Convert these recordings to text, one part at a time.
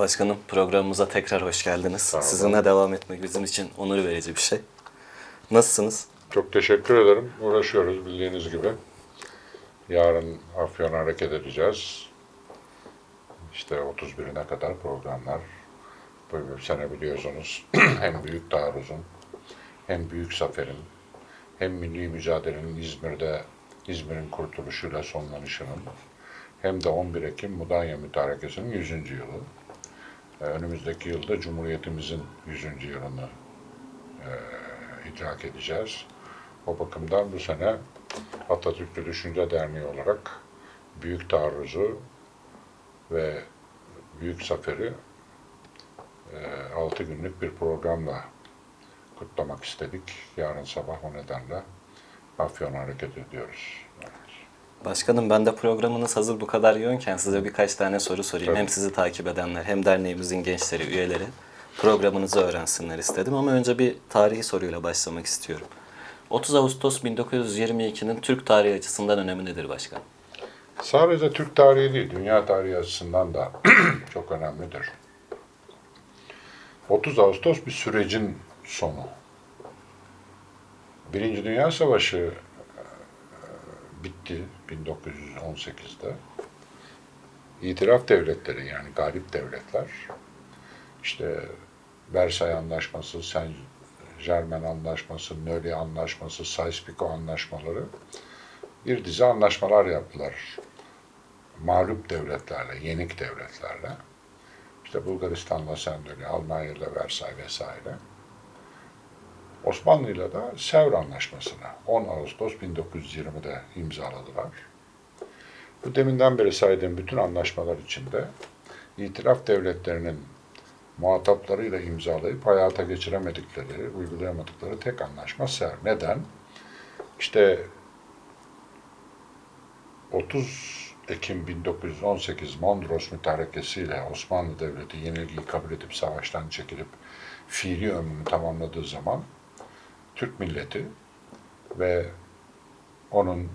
Başkanım programımıza tekrar hoş geldiniz. olun. Sizinle devam etmek bizim için onur verici bir şey. Nasılsınız? Çok teşekkür ederim. Uğraşıyoruz bildiğiniz gibi. Yarın Afyon'a hareket edeceğiz. İşte 31'ine kadar programlar. Bu sene biliyorsunuz hem Büyük Taarruz'un hem Büyük Zafer'in hem milli mücadelenin İzmir'de İzmir'in kurtuluşuyla sonlanışının hem de 11 Ekim Mudanya Mütarekesi'nin 100. yılı. Ee, Önümüzdeki yılda Cumhuriyetimizin 100. yılını e, idrak edeceğiz. O bakımdan bu sene Atatürk'ü Düşünce Derneği olarak Büyük Taarruz'u ve Büyük Zafer'i 6 günlük bir programla kutlamak istedik. Yarın sabah o nedenle Afyon'a hareket ediyoruz. Başkanım ben de programınız hazır bu kadar yoğunken size birkaç tane soru sorayım. Tabii. Hem sizi takip edenler hem derneğimizin gençleri, üyeleri programınızı öğrensinler istedim. Ama önce bir tarihi soruyla başlamak istiyorum. 30 Ağustos 1922'nin Türk tarihi açısından önemi nedir başkan? Sadece Türk tarihi değil, dünya tarihi açısından da çok önemlidir. 30 Ağustos bir sürecin sonu. Birinci Dünya Savaşı bitti 1918'de. İtiraf devletleri yani galip devletler işte Versay Anlaşması, Saint Germain Anlaşması, Nöli Anlaşması, Sykes-Picot Anlaşmaları bir dizi anlaşmalar yaptılar. Mağlup devletlerle, yenik devletlerle. İşte Bulgaristan'la Sendöli, Almanya'yla Versay vesaire. Osmanlı'yla da Sevr Anlaşması'nı 10 Ağustos 1920'de imzaladılar. Bu deminden beri saydığım bütün anlaşmalar içinde itiraf devletlerinin muhataplarıyla imzalayıp hayata geçiremedikleri, uygulayamadıkları tek anlaşma Sevr. Neden? İşte 30 Ekim 1918 Mondros mütarekesiyle Osmanlı Devleti yenilgiyi kabul edip savaştan çekilip fiili ömrünü tamamladığı zaman Türk milleti ve onun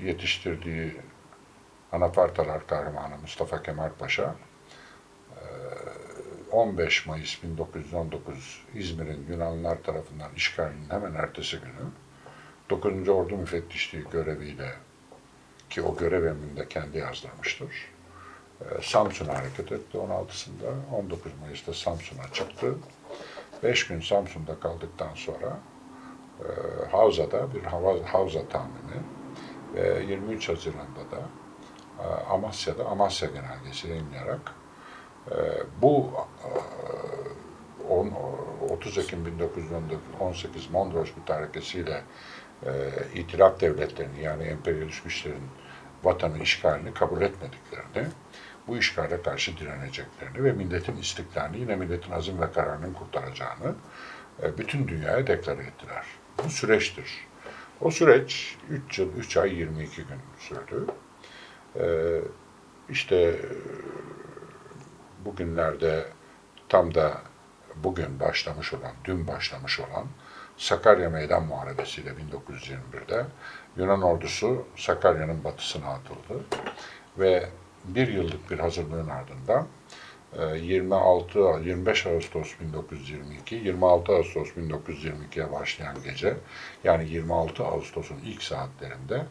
yetiştirdiği Anafartalar kahramanı Mustafa Kemal Paşa eee, 15 Mayıs 1919 İzmir'in Yunanlılar tarafından işgalinin hemen ertesi günü 9. Ordu Müfettişliği göreviyle ki o görev emrinde kendi yazdırmıştır. Samsun'a hareket etti 16'sında. 19 Mayıs'ta Samsun'a çıktı. 5 gün Samsun'da kaldıktan sonra Havza'da bir hava, Havza tahmini ve 23 Haziran'da da e, Amasya'da Amasya Genelgesi yayınlayarak e, bu e, on- 30 Ekim 1918 Mondros Mütarekesi'yle e, itilaf devletlerini yani emperyalist güçlerin vatanı işgalini kabul etmediklerini, bu işgale karşı direneceklerini ve milletin istiklalini yine milletin azim ve kararının kurtaracağını e, bütün dünyaya deklare ettiler. Bu süreçtir. O süreç 3 yıl, 3 ay 22 gün sürdü. E, işte e, bugünlerde tam da bugün başlamış olan, dün başlamış olan Sakarya Meydan Muharebesi'yle 1921'de Yunan ordusu Sakarya'nın batısına atıldı ve bir yıllık bir hazırlığın ardından 26 25 Ağustos 1922 26 Ağustos 1922'ye başlayan gece yani 26 Ağustos'un ilk saatlerinde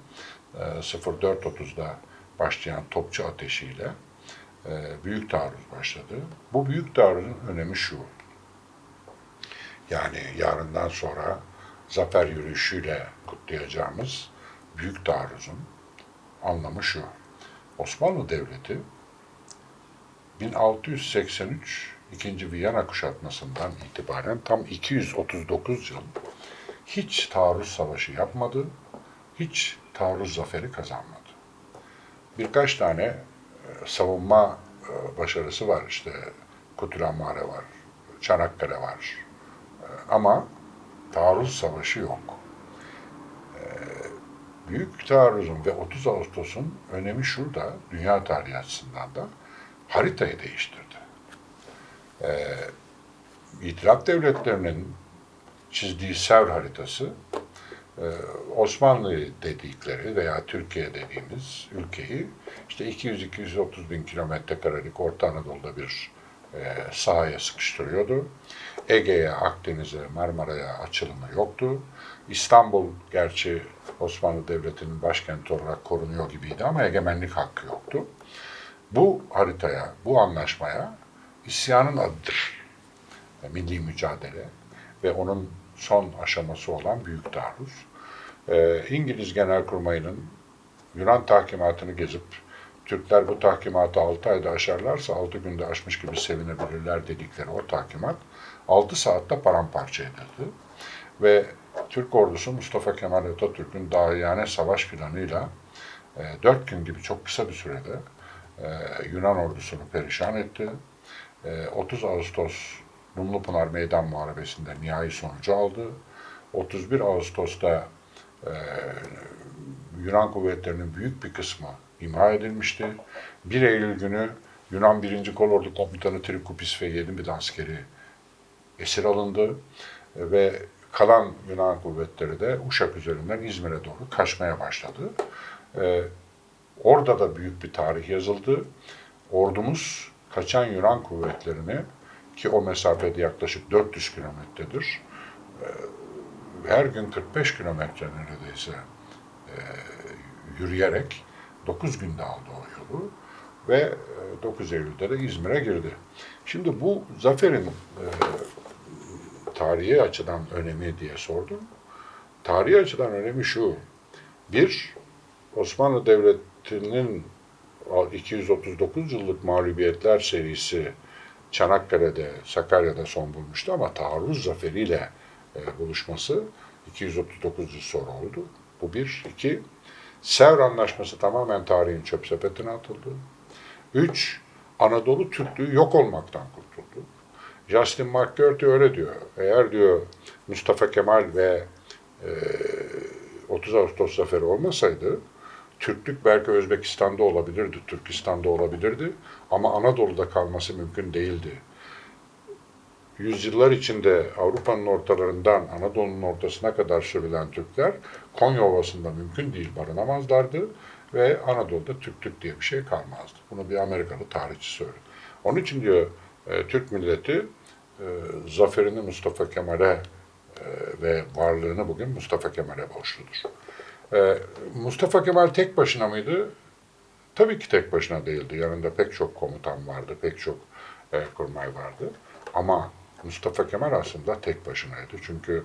e, 04.30'da başlayan topçu ateşiyle e, büyük taarruz başladı. Bu büyük taarruzun önemi şu. Yani yarından sonra zafer yürüyüşüyle kutlayacağımız büyük taarruzun anlamı şu. Osmanlı Devleti 1683 2. Viyana kuşatmasından itibaren tam 239 yıl hiç taarruz savaşı yapmadı, hiç taarruz zaferi kazanmadı. Birkaç tane e, savunma e, başarısı var işte Kutluamare var, Çanakkale var, ama taarruz savaşı yok. Büyük taarruzun ve 30 Ağustos'un önemi şurada, dünya tarihi açısından da haritayı değiştirdi. Ee, İtilaf devletlerinin çizdiği Sevr haritası, e, Osmanlı dedikleri veya Türkiye dediğimiz ülkeyi işte 200-230 bin kilometre karelik Orta Anadolu'da bir e, sahaya sıkıştırıyordu. Ege'ye, Akdeniz'e, Marmara'ya açılımı yoktu. İstanbul gerçi Osmanlı Devleti'nin başkenti olarak korunuyor gibiydi ama egemenlik hakkı yoktu. Bu haritaya, bu anlaşmaya isyanın adıdır. E, Milli mücadele ve onun son aşaması olan Büyük Taarruz. E, İngiliz Genelkurmayı'nın Yunan tahkimatını gezip Türkler bu tahkimatı 6 ayda aşarlarsa 6 günde aşmış gibi sevinebilirler dedikleri o tahkimat 6 saatte paramparça edildi. Ve Türk ordusu Mustafa Kemal Atatürk'ün dahiyane savaş planıyla 4 gün gibi çok kısa bir sürede e, Yunan ordusunu perişan etti. E, 30 Ağustos Dumlupınar Meydan Muharebesi'nde nihai sonucu aldı. 31 Ağustos'ta e, Yunan kuvvetlerinin büyük bir kısmı imha edilmişti. 1 Eylül günü Yunan 1. Kolordu Komutanı Trikupis ve 7 bin askeri esir alındı ve kalan Yunan kuvvetleri de Uşak üzerinden İzmir'e doğru kaçmaya başladı. Orada da büyük bir tarih yazıldı. Ordumuz kaçan Yunan kuvvetlerini ki o mesafede yaklaşık 400 kilometredir. e, Her gün 45 kilometre neredeyse e, yürüyerek 9 günde aldı o yolu ve e, 9 Eylül'de de İzmir'e girdi. Şimdi bu zaferin e, tarihi açıdan önemi diye sordum. Tarihi açıdan önemi şu. Bir, Osmanlı Devleti'nin 239 yıllık mağlubiyetler serisi Çanakkale'de, Sakarya'da son bulmuştu ama taarruz zaferiyle e, buluşması 239 yıl sonra oldu. Bu bir. iki Sevr Anlaşması tamamen tarihin çöp sepetine atıldı. Üç, Anadolu Türklüğü yok olmaktan kurtuldu. Justin McCurdy öyle diyor. Eğer diyor Mustafa Kemal ve e, 30 Ağustos zaferi olmasaydı Türklük belki Özbekistan'da olabilirdi, Türkistan'da olabilirdi ama Anadolu'da kalması mümkün değildi. Yüzyıllar içinde Avrupa'nın ortalarından Anadolu'nun ortasına kadar sürülen Türkler Konya Ovası'nda mümkün değil barınamazlardı ve Anadolu'da Türklük diye bir şey kalmazdı. Bunu bir Amerikalı tarihçi söyledi. Onun için diyor e, Türk milleti e, zaferini Mustafa Kemal'e e, ve varlığını bugün Mustafa Kemal'e borçludur. E, Mustafa Kemal tek başına mıydı? Tabii ki tek başına değildi. Yanında pek çok komutan vardı, pek çok e, kurmay vardı. Ama Mustafa Kemal aslında tek başınaydı. Çünkü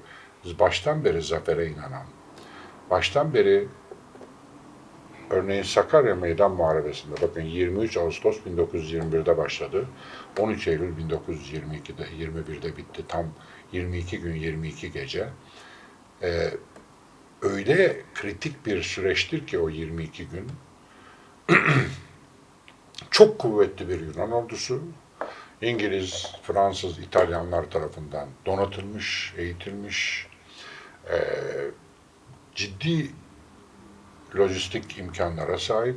baştan beri zafere inanan, baştan beri örneğin Sakarya Meydan Muharebesi'nde bakın 23 Ağustos 1921'de başladı. 13 Eylül 1922'de 21'de bitti. Tam 22 gün 22 gece. Ee, öyle kritik bir süreçtir ki o 22 gün. Çok kuvvetli bir Yunan ordusu. İngiliz, Fransız, İtalyanlar tarafından donatılmış, eğitilmiş, e, ciddi lojistik imkanlara sahip.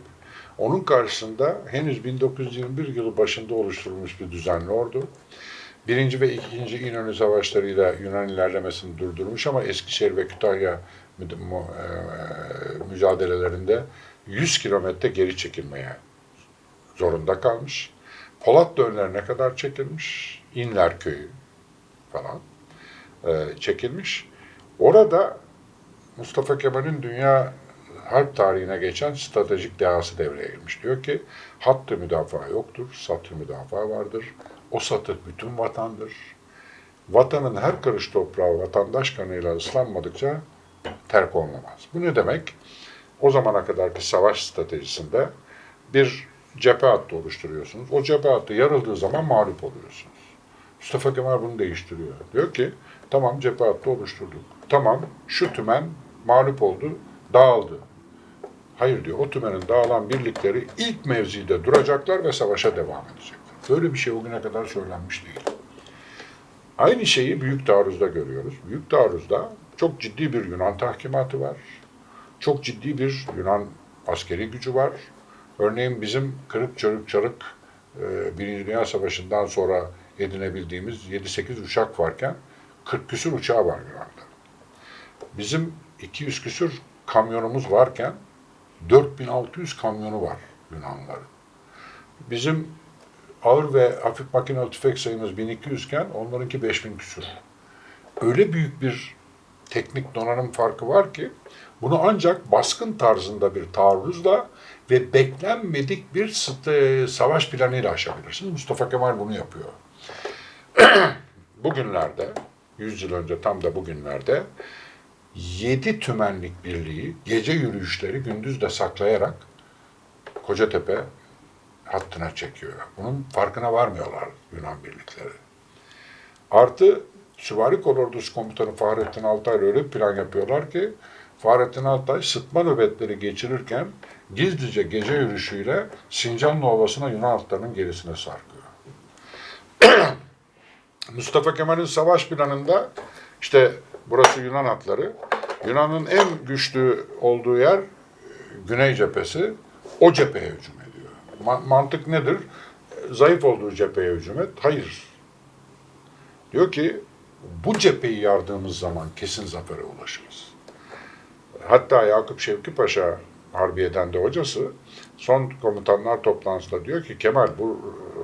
Onun karşısında henüz 1921 yılı başında oluşturulmuş bir düzenli ordu. Birinci ve ikinci İnönü Savaşları'yla Yunan ilerlemesini durdurmuş ama Eskişehir ve Kütahya mücadelelerinde 100 kilometre geri çekilmeye zorunda kalmış. Polatlı önlerine kadar çekilmiş. İnler köyü falan e, çekilmiş. Orada Mustafa Kemal'in dünya harp tarihine geçen stratejik dehası devreye girmiş. Diyor ki hattı müdafaa yoktur, satı müdafaa vardır. O satı bütün vatandır. Vatanın her karış toprağı vatandaş kanıyla ıslanmadıkça terk olunamaz. Bu ne demek? O zamana kadarki savaş stratejisinde bir cephe hattı oluşturuyorsunuz. O cephe hattı yarıldığı zaman mağlup oluyorsunuz. Mustafa Kemal bunu değiştiriyor. Diyor ki tamam cephe hattı oluşturduk. Tamam şu tümen mağlup oldu, dağıldı. Hayır diyor o tümenin dağılan birlikleri ilk mevzide duracaklar ve savaşa devam edecekler. Böyle bir şey o güne kadar söylenmiş değil. Aynı şeyi Büyük Taarruz'da görüyoruz. Büyük Taarruz'da çok ciddi bir Yunan tahkimatı var. Çok ciddi bir Yunan askeri gücü var. Örneğin bizim kırık çörük çarık e, Birinci Dünya Savaşı'ndan sonra edinebildiğimiz 7-8 uçak varken 40 küsur uçağı var Yunan'da. Bizim 200 küsur kamyonumuz varken 4600 kamyonu var Yunanlıların. Bizim ağır ve hafif makinalı tüfek sayımız 1200 iken onlarınki 5000 küsur. Öyle büyük bir teknik donanım farkı var ki bunu ancak baskın tarzında bir taarruzla ve beklenmedik bir savaş planıyla aşabilirsiniz. Mustafa Kemal bunu yapıyor. bugünlerde, 100 yıl önce tam da bugünlerde 7 tümenlik birliği gece yürüyüşleri gündüz de saklayarak Kocatepe hattına çekiyor. Bunun farkına varmıyorlar Yunan birlikleri. Artı Süvari Kolordusu Komutanı Fahrettin Altay öyle plan yapıyorlar ki Fahrettin Altay sıtma nöbetleri geçirirken gizlice gece yürüyüşüyle Sincanlı Ovası'na Yunan atlarının gerisine sarkıyor. Mustafa Kemal'in savaş planında işte burası Yunan atları. Yunan'ın en güçlü olduğu yer e, Güney cephesi. O cepheye hücum ediyor. Ma- mantık nedir? Zayıf olduğu cepheye hücum et. Hayır. Diyor ki bu cepheyi yardığımız zaman kesin zafere ulaşırız. Hatta Yakup Şevki Paşa Harbiye'den de hocası son komutanlar toplantısında diyor ki Kemal bu e,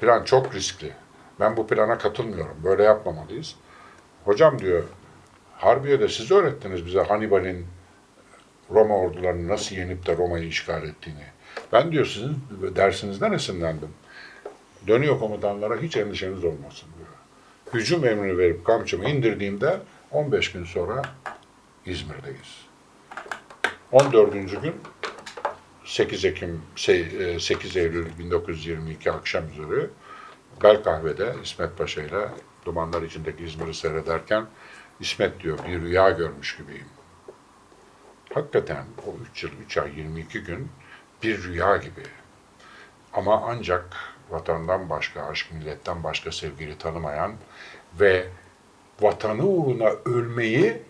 plan çok riskli. Ben bu plana katılmıyorum. Böyle yapmamalıyız. Hocam diyor Harbiye'de siz öğrettiniz bize Hannibal'in Roma ordularını nasıl yenip de Roma'yı işgal ettiğini. Ben diyor sizin dersinizden esinlendim. Dönüyor komutanlara hiç endişeniz olmasın diyor. Hücum emrini verip kamçımı indirdiğimde 15 gün sonra İzmir'deyiz. 14. gün 8 Ekim şey, e, 8 Eylül 1922 akşam üzeri Belkahve'de İsmet Paşa ile dumanlar içindeki İzmir'i seyrederken İsmet diyor bir rüya görmüş gibiyim. Hakikaten o 3 yıl, 3 ay, 22 gün bir rüya gibi. Ama ancak vatandan başka, aşk milletten başka sevgili tanımayan ve vatanı uğruna ölmeyi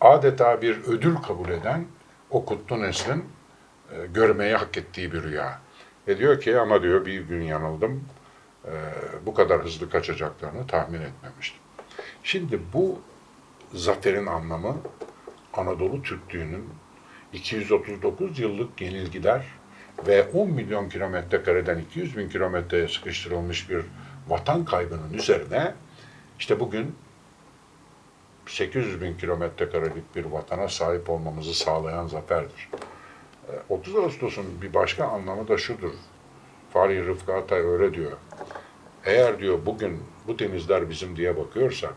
adeta bir ödül kabul eden o kutlu neslin e, görmeyi hak ettiği bir rüya. Ve diyor ki ama diyor bir gün yanıldım. E, bu kadar hızlı kaçacaklarını tahmin etmemiştim. Şimdi bu zaferin anlamı Anadolu Türklüğünün 239 yıllık yenilgiler ve 10 milyon kilometre kareden 200 bin kilometreye sıkıştırılmış bir vatan kaybının üzerine işte bugün 800 bin kilometre karelik bir vatana sahip olmamızı sağlayan zaferdir. E, 30 Ağustos'un bir başka anlamı da şudur. Fahri Rıfkı Atay öyle diyor. Eğer diyor bugün bu denizler bizim diye bakıyorsak,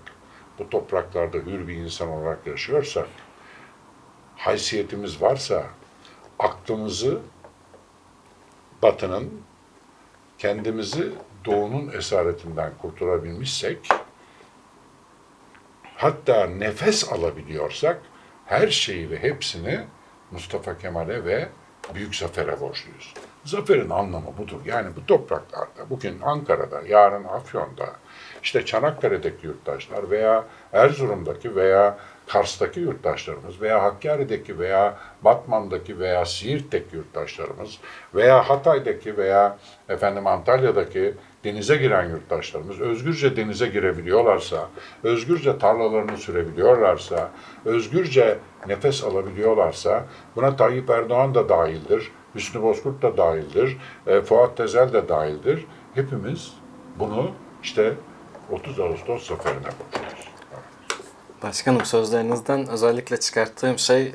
bu topraklarda hür bir insan olarak yaşıyorsak, haysiyetimiz varsa, aklımızı batının, kendimizi doğunun esaretinden kurtulabilmişsek, hatta nefes alabiliyorsak, her şeyi ve hepsini Mustafa Kemal'e ve Büyük Zafer'e borçluyuz. Zaferin anlamı budur. Yani bu topraklarda, bugün Ankara'da, yarın Afyon'da, işte Çanakkale'deki yurttaşlar veya Erzurum'daki veya Kars'taki yurttaşlarımız veya Hakkari'deki veya Batman'daki veya Siirt'teki yurttaşlarımız veya Hatay'daki veya efendim Antalya'daki denize giren yurttaşlarımız özgürce denize girebiliyorlarsa, özgürce tarlalarını sürebiliyorlarsa, özgürce nefes alabiliyorlarsa buna Tayyip Erdoğan da dahildir, Hüsnü Bozkurt da dahildir, e, Fuat Tezel de dahildir. Hepimiz bunu işte 30 Ağustos zaferine borçluyuz. Başkanım sözlerinizden özellikle çıkarttığım şey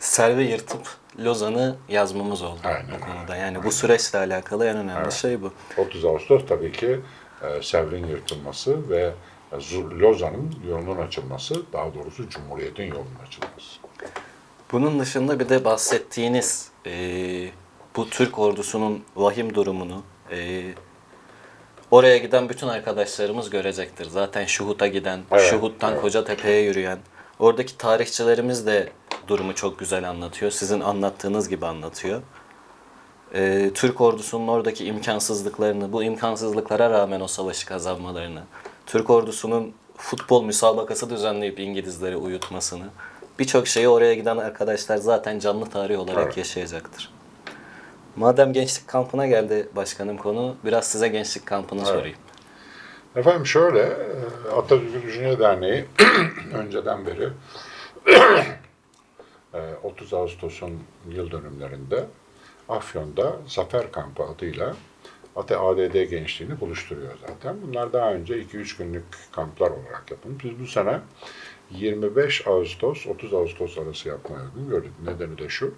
Selvi yırtıp Lozan'ı yazmamız oldu Aynen bu konuda. Yani bu süreçle alakalı en önemli şey bu. 30 Ağustos tabii ki e, Sevr'in yırtılması ve e, Lozan'ın yolunun açılması, daha doğrusu Cumhuriyet'in yolunun açılması. Bunun dışında bir de bahsettiğiniz e, bu Türk ordusunun vahim durumunu e, oraya giden bütün arkadaşlarımız görecektir. Zaten Şuhut'a giden, Evet, Şuhut'tan evet. Kocatepe'ye yürüyen, oradaki tarihçilerimiz de durumu çok güzel anlatıyor. Sizin anlattığınız gibi anlatıyor. E, Türk ordusunun oradaki imkansızlıklarını, bu imkansızlıklara rağmen o savaşı kazanmalarını, Türk ordusunun futbol müsabakası düzenleyip İngilizleri uyutmasını, birçok şeyi oraya giden arkadaşlar zaten canlı tarih olarak Evet. yaşayacaktır. Madem gençlik kampına geldi başkanım konu, biraz size gençlik kampını sorayım. Efendim şöyle, e, Atatürk Düşünce Derneği önceden beri e, 30 Ağustos'un yıl dönümlerinde Afyon'da Zafer Kampı adıyla ADD gençliğini buluşturuyor zaten. Bunlar daha önce 2-3 günlük kamplar olarak yapılmış. Biz bu sene 25 Ağustos 30 Ağustos arası yapmaya uygun gördük. Nedeni de şu.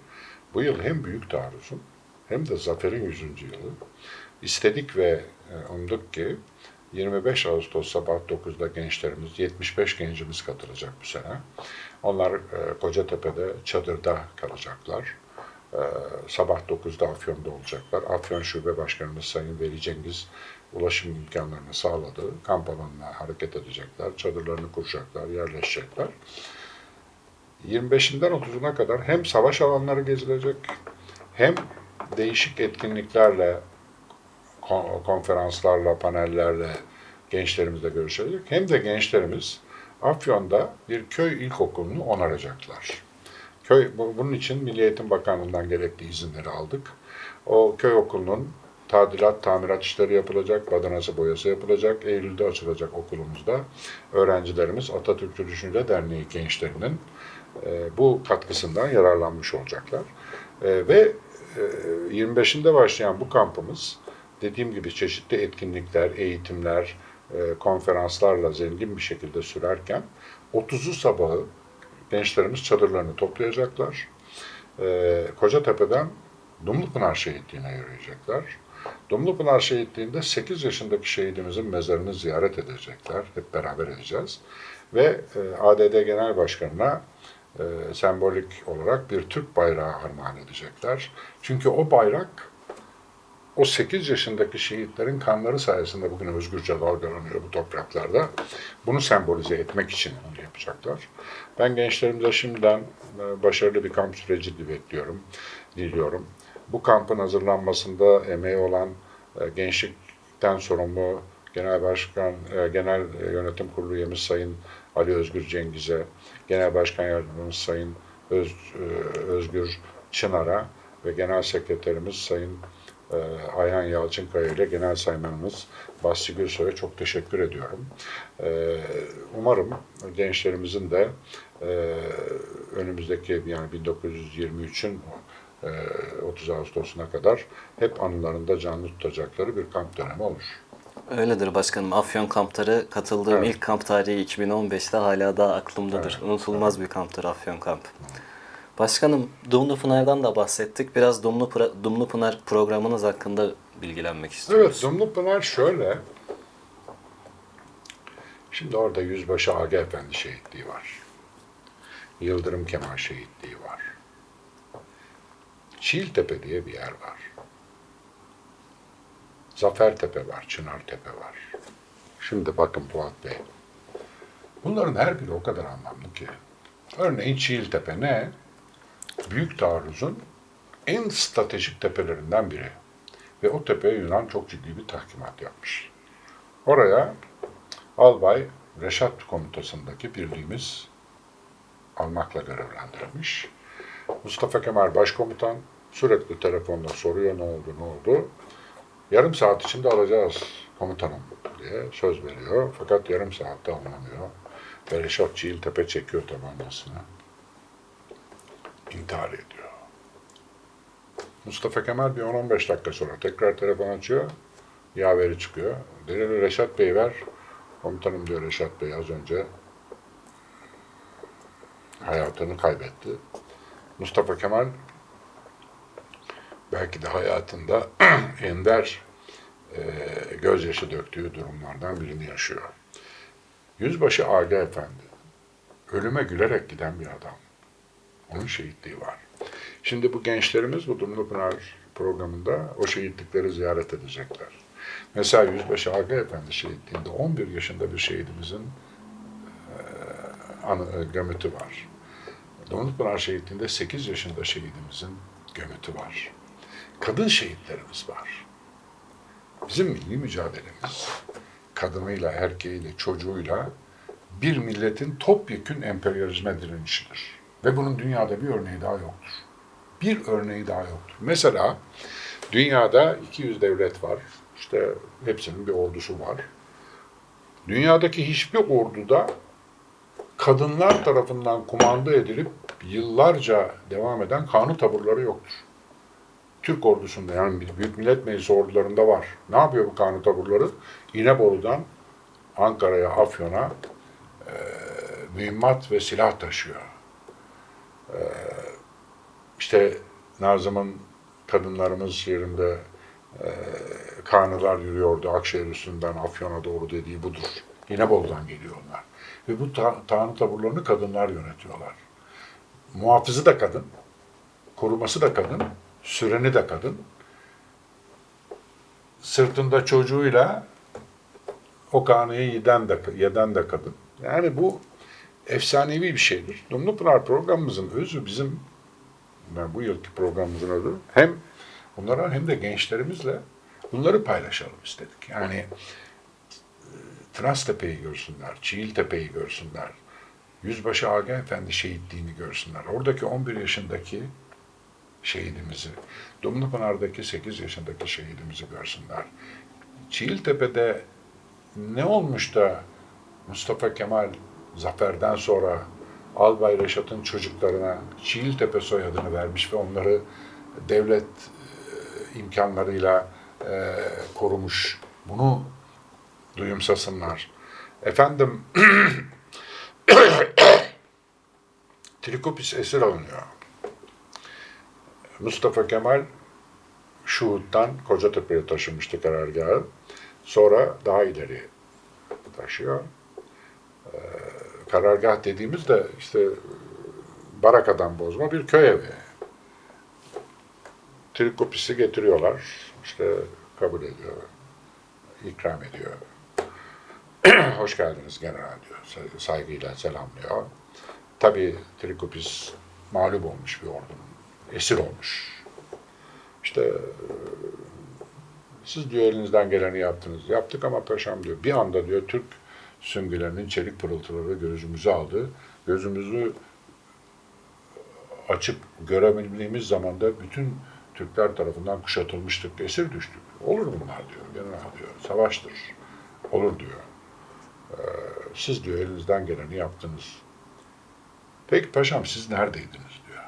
Bu yıl hem büyük taarruzun hem de zaferin 100. yılı. İstedik ve e, umduk ki 25 Ağustos sabah 9'da gençlerimiz, 75 gencimiz katılacak bu sene. Onlar e, Kocatepe'de çadırda kalacaklar. E, sabah 9'da Afyon'da olacaklar. Afyon Şube Başkanımız Sayın Veli Cengiz ulaşım imkanlarını sağladı. Kamp alanına hareket edecekler. Çadırlarını kuracaklar, yerleşecekler. 25'inden 30'una kadar hem savaş alanları gezilecek hem değişik etkinliklerle kon- konferanslarla, panellerle gençlerimizle görüşecek. Hem de gençlerimiz Afyon'da bir köy ilkokulunu onaracaklar. Köy, bu- bunun için Milli Eğitim Bakanlığı'ndan gerekli izinleri aldık. O köy okulunun tadilat, tamirat işleri yapılacak, badanası boyası yapılacak. Eylül'de açılacak okulumuzda. Öğrencilerimiz Atatürkçü Düşünce Derneği gençlerinin e, bu katkısından yararlanmış olacaklar. E, ve 25'inde başlayan bu kampımız dediğim gibi çeşitli etkinlikler, eğitimler, e, konferanslarla zengin bir şekilde sürerken 30'u sabahı gençlerimiz çadırlarını toplayacaklar. E, Kocatepe'den Dumlupınar Şehitliği'ne yürüyecekler. Dumlupınar Şehitliği'nde 8 yaşındaki şehidimizin mezarını ziyaret edecekler. Hep beraber edeceğiz. Ve e, ADD Genel Başkanı'na e, sembolik olarak bir Türk bayrağı armağan edecekler. Çünkü o bayrak o 8 yaşındaki şehitlerin kanları sayesinde bugün özgürce dalgalanıyor bu topraklarda. Bunu sembolize etmek için onu yapacaklar. Ben gençlerimize şimdiden e, başarılı bir kamp süreci bekliyorum, diliyorum. Bu kampın hazırlanmasında emeği olan e, gençlikten sorumlu Genel Başkan, e, Genel Yönetim Kurulu üyemiz Sayın Ali Özgür Cengiz'e, Genel Başkan Yardımcımız Sayın Öz, e, Özgür Çınar'a ve Genel Sekreterimiz Sayın e, Ayhan Yalçınkaya ile Genel Saymanımız Basri Gülsoy'a çok teşekkür ediyorum. E, Umarım gençlerimizin de e, önümüzdeki yani 1923'ün e, 30 Ağustos'una kadar hep anılarında canlı tutacakları bir kamp dönemi olur. Öyledir başkanım. Afyon kampları katıldığım Evet. ilk kamp tarihi 2015'te hala daha aklımdadır. Evet. Unutulmaz bir kamptır Afyon kamp. Başkanım Dumlupınar'dan da bahsettik. Biraz Dumlupınar, Dumlupınar programınız hakkında bilgilenmek istiyoruz. Evet, Dumlupınar şöyle. Şimdi orada Yüzbaşı Aga Efendi şehitliği var. Yıldırım Kemal şehitliği var. Çiğiltepe diye bir yer var. Zafertepe var, Çınartepe var. Şimdi bakın Fuat Bey. Bunların her biri o kadar anlamlı ki. Örneğin Çiğiltepe ne? Büyük taarruzun en stratejik tepelerinden biri. Ve o tepeye Yunan çok ciddi bir tahkimat yapmış. Oraya Albay Reşat komutasındaki birliğimiz almakla görevlendirilmiş. Mustafa Kemal Başkomutan sürekli telefonla soruyor ne oldu ne oldu. Yarım saat içinde alacağız komutanım diye söz veriyor. Fakat yarım saatte alınamıyor. Ve Reşat Çiğiltepe çekiyor tabancasını. İntihar ediyor. Mustafa Kemal bir 10-15 dakika sonra tekrar telefon açıyor. Yaveri çıkıyor. Diyor Reşat Bey ver. Komutanım diyor Reşat Bey az önce hayatını kaybetti. Mustafa Kemal belki de hayatında ender e, gözyaşı döktüğü durumlardan birini yaşıyor. Yüzbaşı Aga Efendi ölüme gülerek giden bir adam. Onun şehitliği var. Şimdi bu gençlerimiz bu Dumlupınar programında o şehitlikleri ziyaret edecekler. Mesela Yüzbaşı Aga Efendi şehitliğinde 11 yaşında bir şehidimizin e, e, gömütü var. Dumlupınar şehitliğinde 8 yaşında şehidimizin gömütü var. Kadın şehitlerimiz var. Bizim milli mücadelemiz kadınıyla, erkeğiyle, çocuğuyla bir milletin topyekün emperyalizme direnişidir. Ve bunun dünyada bir örneği daha yoktur. Bir örneği daha yoktur. Mesela dünyada 200 devlet var. İşte hepsinin bir ordusu var. Dünyadaki hiçbir orduda kadınlar tarafından kumanda edilip yıllarca devam eden kanun taburları yoktur. Türk ordusunda yani Büyük Millet Meclisi ordularında var. Ne yapıyor bu kanun taburları? İnebolu'dan Ankara'ya, Afyon'a e, mühimmat ve silah taşıyor. E, işte Nazım'ın kadınlarımız yerinde e, kanılar yürüyordu Akşehir üstünden Afyon'a doğru dediği budur. İnebolu'dan geliyor onlar. Ve bu ta- tanrı taburlarını kadınlar yönetiyorlar. Muhafızı da kadın, koruması da kadın, süreni de kadın. Sırtında çocuğuyla o kanıyı yeden de, yeden de kadın. Yani bu efsanevi bir şeydir. Dumlupınar programımızın özü bizim, ben bu yılki programımızın özü hem bunlara hem de gençlerimizle bunları paylaşalım istedik. Yani e, Transtepe'yi görsünler, Çiğiltepe'yi görsünler, Yüzbaşı Agah Efendi şehitliğini görsünler. Oradaki 11 yaşındaki şehidimizi, Dumlupınar'daki 8 yaşındaki şehidimizi görsünler. Çiğiltepe'de ne olmuş da Mustafa Kemal zaferden sonra Albay Reşat'ın çocuklarına Çiğiltepe soyadını vermiş ve onları devlet e, imkanlarıyla e, korumuş. Bunu duyumsasınlar. Efendim Trikopis esir alınıyor. Mustafa Kemal Şuhut'tan Kocatepe'ye taşınmıştı karargahı. Sonra daha ileri taşıyor. Ee, karargah dediğimiz de işte barakadan bozma bir köy evi. Trikopis'i getiriyorlar. İşte kabul ediyor. ikram ediyor. Hoş geldiniz general diyor. Say- Saygıyla selamlıyor. Tabii Trikopis mağlup olmuş bir ordunun. Esir olmuş. İşte siz diyor elinizden geleni yaptınız. Yaptık ama paşam diyor. Bir anda diyor Türk süngülerinin çelik pırıltıları gözümüzü aldı. Gözümüzü açıp görebildiğimiz zaman da bütün Türkler tarafından kuşatılmıştık, esir düştük. Olur bunlar diyor, general diyor. Savaştır. Olur diyor. Ee, siz diyor elinizden geleni yaptınız. Peki paşam siz neredeydiniz diyor.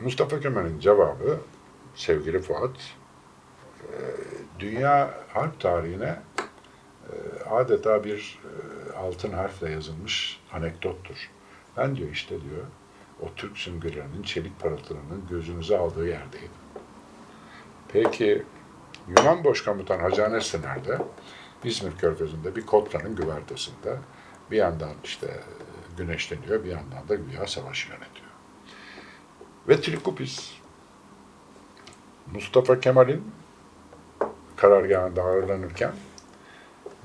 Mustafa Kemal'in cevabı sevgili Fuat, e, dünya harp tarihine e, adeta bir e, altın harfle yazılmış anekdottur. Ben diyor işte diyor, o Türk süngülerinin çelik parıltılarının gözünüzü aldığı yerdeydim. Peki Yunan Başkomutan Hacı Anesi nerede? İzmir Körfezi'nde bir kotranın güvertesinde bir yandan işte güneşleniyor, bir yandan da güya savaşı yönetiyor. Ve Trikopis Mustafa Kemal'in karargahında ağırlanırken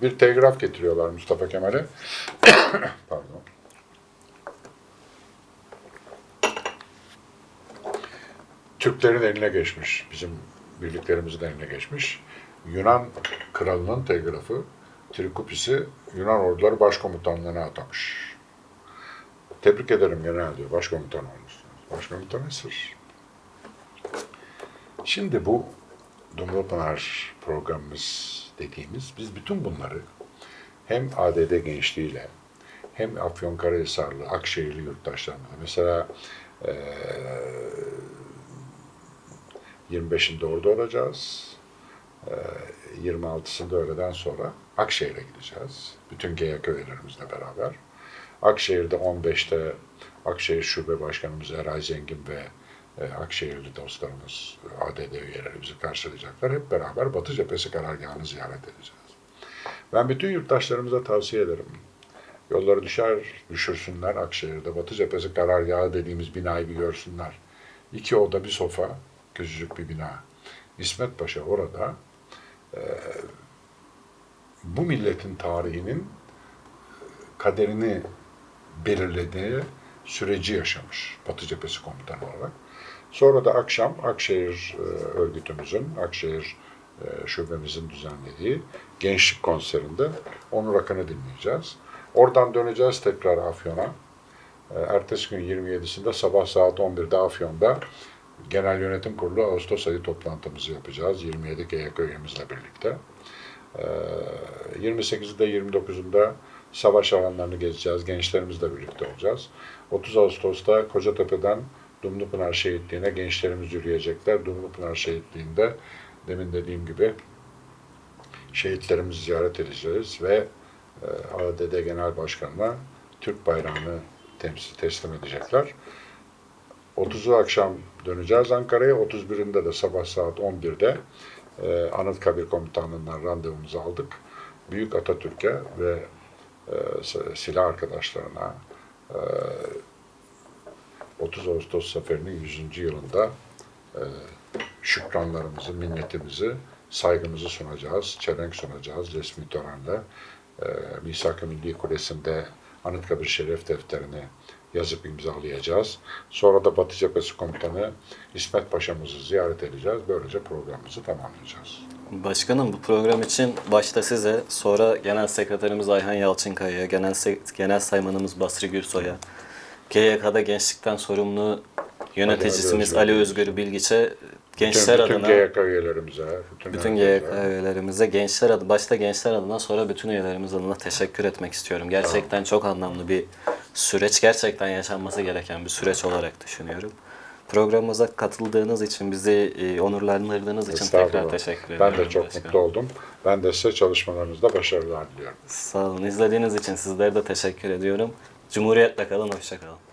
bir telgraf getiriyorlar Mustafa Kemal'e. Pardon. Türklerin eline geçmiş, bizim birliklerimizin eline geçmiş. Yunan kralının telgrafı Trikopis'i Yunan orduları başkomutanlığına atamış. Tebrik ederim general diyor, başkomutan olmuşsunuz. Başkomutan esir. Şimdi bu Dumlupınar programımız dediğimiz, biz bütün bunları hem ADD gençliğiyle hem Afyonkarahisarlı, Akşehirli yurttaşlarımızla, mesela eee 25'inde orada olacağız. Eee, 26'sında öğleden sonra Akşehir'e gideceğiz. Bütün GYK üyelerimizle beraber. Akşehir'de 15'te Akşehir Şube Başkanımız Eray Zengin ve e, Akşehirli dostlarımız, ADD üyeleri bizi karşılayacaklar. Hep beraber Batı Cephesi karargahını ziyaret edeceğiz. Ben bütün yurttaşlarımıza tavsiye ederim. Yolları düşer, düşürsünler Akşehir'de. Batı Cephesi karargahı dediğimiz binayı bir görsünler. İki oda bir sofa, küçücük bir bina. İsmet Paşa orada e, bu milletin tarihinin kaderini belirlediği süreci yaşamış Batı Cephesi Komutanı olarak. Sonra da akşam Akşehir e, örgütümüzün, Akşehir e, şubemizin düzenlediği gençlik konserinde Onur Akın'ı dinleyeceğiz. Oradan döneceğiz tekrar Afyon'a. E, ertesi gün 27'sinde sabah saat 11'de Afyon'da Genel Yönetim Kurulu Ağustos ayı toplantımızı yapacağız 27 GYK üyemizle birlikte. Ee, 28'inde 29'unda savaş alanlarını gezeceğiz. Gençlerimizle birlikte olacağız. 30 Ağustos'ta Kocatepe'den Dumlupınar Şehitliği'ne gençlerimiz yürüyecekler. Dumlupınar Şehitliği'nde demin dediğim gibi şehitlerimizi ziyaret edeceğiz ve e, ADD Genel Başkanı'na Türk bayrağını temsil teslim edecekler. 30'u akşam döneceğiz Ankara'ya. 31'inde de sabah saat 11'de e, Anıtkabir Komutanlığı'ndan randevumuzu aldık. Büyük Atatürk'e ve e, silah arkadaşlarına e, 30 Ağustos Zaferi'nin 100. yılında e, şükranlarımızı, minnetimizi, saygımızı sunacağız, çelenk sunacağız resmi törenle. E, Misak-ı Milli Kulesi'nde Anıtkabir Şeref defterini yazıp imzalayacağız. Sonra da Batı Cephesi Komutanı İsmet Paşa'mızı ziyaret edeceğiz. Böylece programımızı tamamlayacağız. Başkanım bu program için başta size, sonra Genel Sekreterimiz Ayhan Yalçınkaya'ya, Genel, Se- Genel Saymanımız Basri Gürsoy'a, GYK'da gençlikten sorumlu yöneticisimiz Ali Özgür Özgür Bilgiç'e gençler bütün, adına, bütün GYK üyelerimize, bütün, bütün GYK üyelerimize, gençler adı, başta gençler adına sonra bütün üyelerimiz adına teşekkür etmek istiyorum. Gerçekten çok anlamlı bir süreç, gerçekten yaşanması gereken bir süreç olarak düşünüyorum. Programımıza katıldığınız için, bizi e, onurlandırdığınız için tekrar teşekkür ederim. Ben de çok başkanım. mutlu oldum. Ben de size çalışmalarınızda başarılar diliyorum. Sağ olun. İzlediğiniz için sizlere de teşekkür ediyorum. Cumhuriyetle kalın, hoşça kalın.